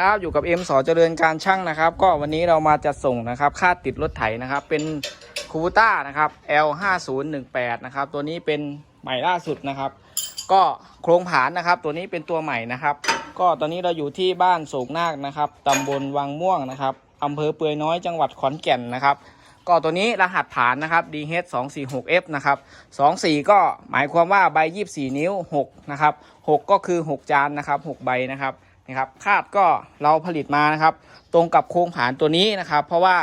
ครับอยู่กับเอ็มสอเจริญการช่างนะครับ ก็วันนี้เรามาจัดส่งนะครับค่าติดรถไถนะครับ เป็นคูต้านะครับ L 5 0 1 8 นะครับ ตัวนี้เป็นใหม่ล่าสุดนะครับ ก็โครงผานนะครับ ตัวนี้เป็นตัวใหม่นะครับ ก็ตอนนี้เราอยู่ที่บ้านโศกนาคนะครับตำบลวังม่วงนะครับอำเภอเปือยน้อยจังหวัดขอนแก่นนะครับ ก็ตัวนี้รหัสฐานนะครับ DH 2 4 6 F นะครับ24 ก็หมายความว่าใบ 24 นิ้ว 6 นะครับ 6 ก็คือ 6 จานนะครับ 6 ใบนะครับ นะครับคาดก็เราผลิตมานะครับ ตรงกับโครงผานตัวนี้นะครับ เพราะว่า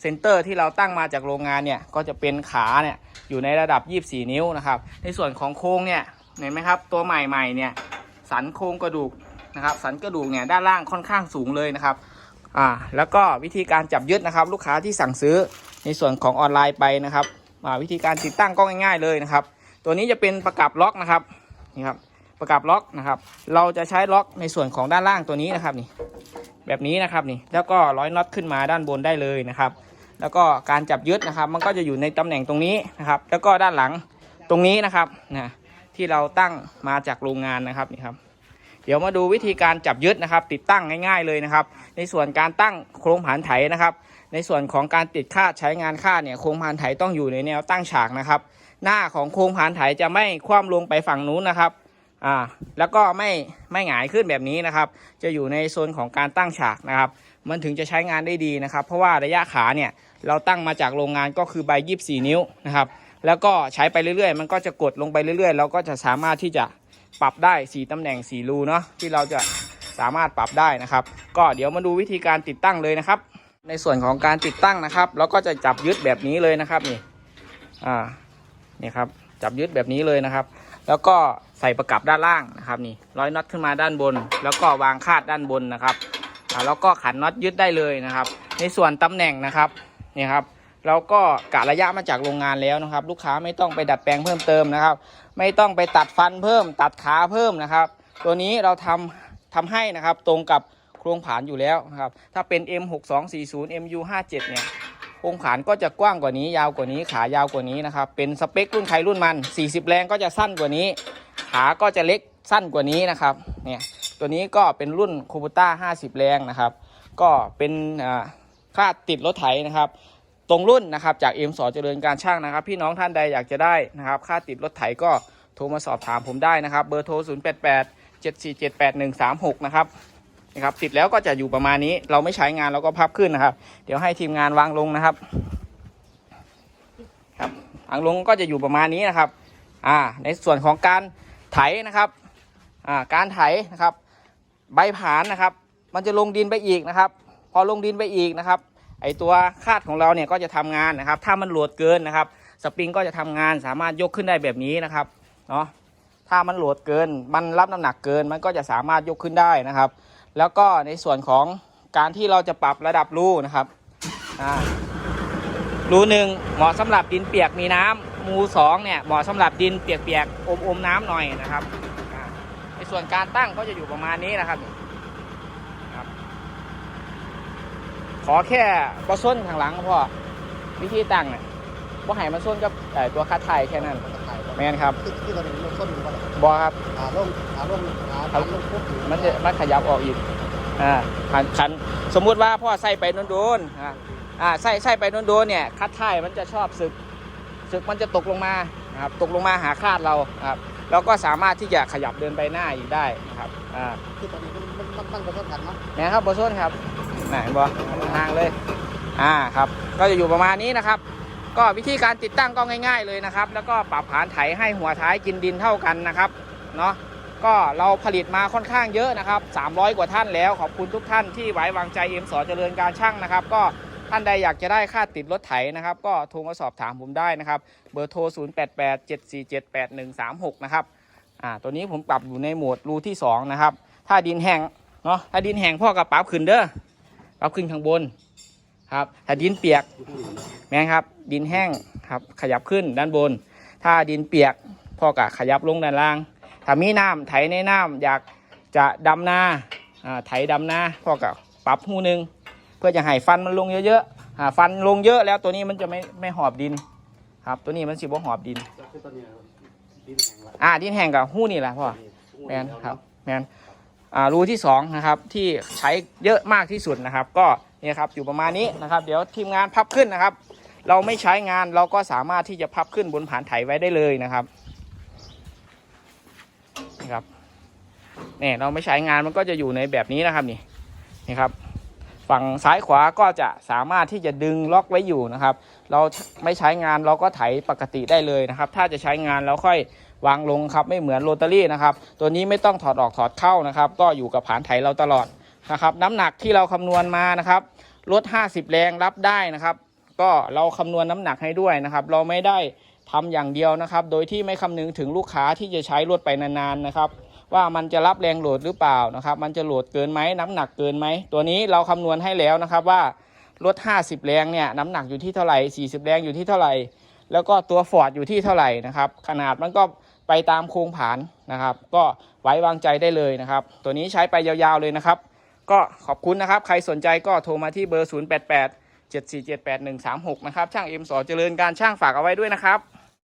เซนเตอร์ที่เราตั้งมาจากโรงงานเนี่ยก็จะเป็นขาเนี่ยอยู่ในระดับ 24 นิ้วนะครับ ในส่วนของโครงเนี่ยเห็นไหมครับ ตัวใหม่ๆเนี่ยสันโครงกระดูกนะครับสันกระดูกเนี่ยด้านล่างค่อนข้างสูงเลยนะครับอ่าแล้วก็วิธีการจับยึดนะครับ ลูกค้าที่สั่งซื้อในส่วนของออนไลน์ไปนะครับวิธีการติดตั้งก็ง่าย ๆเลยนะครับ ตัวนี้จะเป็นประกับล็อกนะครับนี่ครับ ประกับล็อกนะครับ เราจะใช้ล็อกในส่วนของด้านล่างตัวนี้นะครับนี่ แบบนี้นะครับนี่ แล้วก็ร้อยน็อตขึ้นมาด้านบนได้เลยนะครับ แล้วก็การจับยึดนะครับ มันก็จะอยู่ในตำแหน่งตรงนี้นะครับ แล้วก็ด้านหลังตรงนี้นะครับนะที่เราตั้งมาจากโรงงานนะครับนี่ครับเดี๋ยวมาดูวิธีการจับยึดนะครับ ติดตั้งง่ายๆเลยนะครับ ในส่วนการตั้งโครงผานไถนะครับ ในส่วนของการติดค่าใช้งานค่าเนี่ยโครงผานไถต้องอยู่ในแนวตั้งฉากนะครับ หน้าของโครงผานไถจะไม่คว่ำลงไปฝั่งนู้นนะครับ อ่าแล้วก็ไม่ไม่หงายขึ้นแบบนี้นะครับ จะอยู่ในโซนของการตั้งฉากนะครับ มันถึงจะใช้งานได้ดีนะครับ เพราะว่าระยะขาเนี่ยเราตั้งมาจากโรงงานก็คือใบ24นิ้วนะครับ แล้วก็ใช้ไปเรื่อยๆ มันก็จะกดลงไปเรื่อยๆ เราก็จะสามารถที่จะปรับได้4ตำแหน่ง4รูเนาะที่เราจะสามารถปรับได้นะครับ ก็เดี๋ยวมาดูวิธีการติดตั้งเลยนะครับ ในส่วนของการติดตั้งนะครับ เราก็จะจับยึดแบบนี้เลยนะครับนี่อ่านี่ครับจับยึดแบบนี้เลยนะครับ แล้วก็ใส่ประกับด้านล่างนะครับนี่ร้อยน็อตขึ้นมาด้านบน แล้วก็วางคาดด้านบนนะครับแล้วก็ขันน็อตยึดได้เลยนะครับ ในส่วนตำแหน่งนะครับนี่ครับเราก็กะระยะมาจากโรงงานแล้วนะครับ ลูกค้าไม่ต้องไปดัดแปลงเพิ่มเติมนะครับ ไม่ต้องไปตัดฟันเพิ่ม ตัดขาเพิ่มนะครับ ตัวนี้เราทำทำให้นะครับตรงกับโครงผานอยู่แล้วนะครับถ้าเป็น M6240 MU57 เนี่ย ครงผานก็จะกว้างกว่านี้ ยาวกว่านี้ขายาวกว่านี้นะครับ เป็นสเปครุ่นใครรุ่นมัน 40 แรงก็จะสั้นกว่านี้ ขาก็จะเล็กสั้นกว่านี้นะครับเนี่ยตัวนี้ก็เป็นรุ่นคูบูต้า50 แรงนะครับ ก็เป็นค่าติดรถไถนะครับ ตรงรุ่นนะครับจากเอ็มสอเจริญการช่างนะครับ พี่น้องท่านใดอยากจะได้นะครับ ค่าติดรถไถก็โทรมาสอบถามผมได้นะครับ เบอร์โทร 0 8 8 7 4 7 8 1 3 6 นะครับ นะครับติดแล้วก็จะอยู่ประมาณนี้ เราไม่ใช้งานเราก็พับขึ้นนะครับ เดี๋ยวให้ทีมงานวางลงนะครับครับวางลงก็จะอยู่ประมาณนี้นะครับอ่าในส่วนของการไถนะครับอ่าการไถนะครับ ใบผานนะครับ มันจะลงดินไปอีกนะครับ พอลงดินไปอีกนะครับไอตัวคาดของเราเนี่ยก็จะทำงานนะครับ ถ้ามันโหลดเกินนะครับ สปริงก็จะทำงานสามารถยกขึ้นได้แบบนี้นะครับเนาะถ้ามันโหลดเกิน มันรับน้ำหนักเกิน มันก็จะสามารถยกขึ้นได้นะครับ แล้วก็ในส่วนของการที่เราจะปรับระดับรูนะครับรูหนึ่งเหมาะสำหรับดินเปียกมีน้ำมูสองเนี่ยเหมาะสำหรับดินเปียกๆอมอมๆน้ำหน่อยนะครับในส่วนการตั้งก็จะอยู่ประมาณนี้นะครับขอแค่บอส้นข้างหลังก็พอวิธีตั้งเนี่ยบ่ให้มันส้นกับตัวคัดไทยแค่นั้น แมนครับที่ที่เราเป็นลูกต้นอยู่ว่าบอครับขาลงขาลงขาขาลงปุ๊บอยู่มันจะมันขยับออกอีกอ่าขันขันสมมุติว่าพ่อใส่ไปโดนๆอ่าอ่าใส่ใส่ไปโดนๆเนี่ยคัดไทยมันจะชอบสึกสึกมันจะตกลงมานะครับตกลงมาหาคาดเราครับเราก็สามารถที่จะขยับเดินไปหน้าอีกได้นะครับอ่าคือตอนนี้มันมันมันตั้งกระทบกันเนาะแม่นครับบอส้นครับไหนบอห่างเลยอ่าครับ ก็จะอยู่ประมาณนี้นะครับ ก็วิธีการติดตั้งก็ง่าย ๆเลยนะครับ แล้วก็ปรับผานไถให้หัวท้ายกินดินเท่ากันนะครับเนาะก็เราผลิตมาค่อนข้างเยอะนะครับ 300 กว่าท่านแล้วขอบคุณทุกท่านที่ไว้วางใจเอ็มสอเจริญการช่างนะครับ ก็ท่านใดอยากจะได้ค่าติดรถไถนะครับ ก็โทรมาสอบถามผมได้นะครับ เบอร์โทร 0887478136 นะครับอ่าตัวนี้ผมปรับอยู่ในโหมดรูที่สองนะครับ ถ้าดินแห้งเนาะถ้าดินแห้งพ่อกับปรับขึ้นเด้อปรับขึ้นข้างบน ครับถ้าดินเปียกแม่นครับ ดินแห้งครับขยับขึ้นด้านบน ถ้าดินเปียกพ่อก็ขยับลงด้านล่าง ถ้ามีน้ำไถในน้ำอยากจะดำนาอ่าไถดำนาพ่อก็ปรับหูหนึ่งเพื่อจะให้ฟันมันลงเยอะๆอ่าฟันลงเยอะแล้วตัวนี้มันจะไม่ไม่หอบดิน ครับตัวนี้มันสิบ่หอบดินคือตอนนี้ดินแห้งละอ่าดินแห้งกับหู้นี่แหละพ่อแมนครับแมนอ่ารูที่สองนะครับที่ใช้เยอะมากที่สุดนะครับ ก็ นี่ครับอยู่ประมาณนี้นะครับ เดี๋ยวทีมงานพับขึ้นนะครับ เราไม่ใช้งานเราก็สามารถที่จะพับขึ้นบนผานไถไว้ได้เลยนะครับนี่ครับเนี่ยเราไม่ใช้งานมันก็จะอยู่ในแบบนี้นะครับนี่นี่ครับ ฝั่งซ้ายขวาก็จะสามารถที่จะดึงล็อกไว้อยู่นะครับ เราไม่ใช้งานเราก็ไถปกติได้เลยนะครับ ถ้าจะใช้งานเราค่อยวางลงครับไม่เหมือนโรตารี่นะครับ ตัวนี้ไม่ต้องถอดออกถอดเข้านะครับ ก็อยู่กับผานไถเราตลอด นะครับ น้ำหนักที่เราคำนวณมานะครับรถ50 แรงรับได้นะครับ ก็เราคำนวณน้ำหนักให้ด้วยนะครับ เราไม่ได้ทำอย่างเดียวนะครับ โดยที่ไม่คำนึงถึงลูกค้าที่จะใช้รถไปนานๆนะครับ ว่ามันจะรับแรงโหลดหรือเปล่านะครับ มันจะโหลดเกินไหมน้ำหนักเกินไหมตัวนี้เราคำนวณให้แล้วนะครับว่ารถ50 แรงเนี่ยน้ำหนักอยู่ที่เท่าไหร่ 40 แรงอยู่ที่เท่าไหร่ แล้วก็ตัวฟอร์ดอยู่ที่เท่าไหร่นะครับ ขนาดมันก็ไปตามโครงผานนะครับ ก็ไว้วางใจได้เลยนะครับ ตัวนี้ใช้ไปยาวๆเลยนะครับ ก็ขอบคุณนะครับ ใครสนใจก็โทรมาที่เบอร์ 088 7478136 นะครับ ช่างเอ็มสอเจริญการช่างฝากเอาไว้ด้วยนะครับ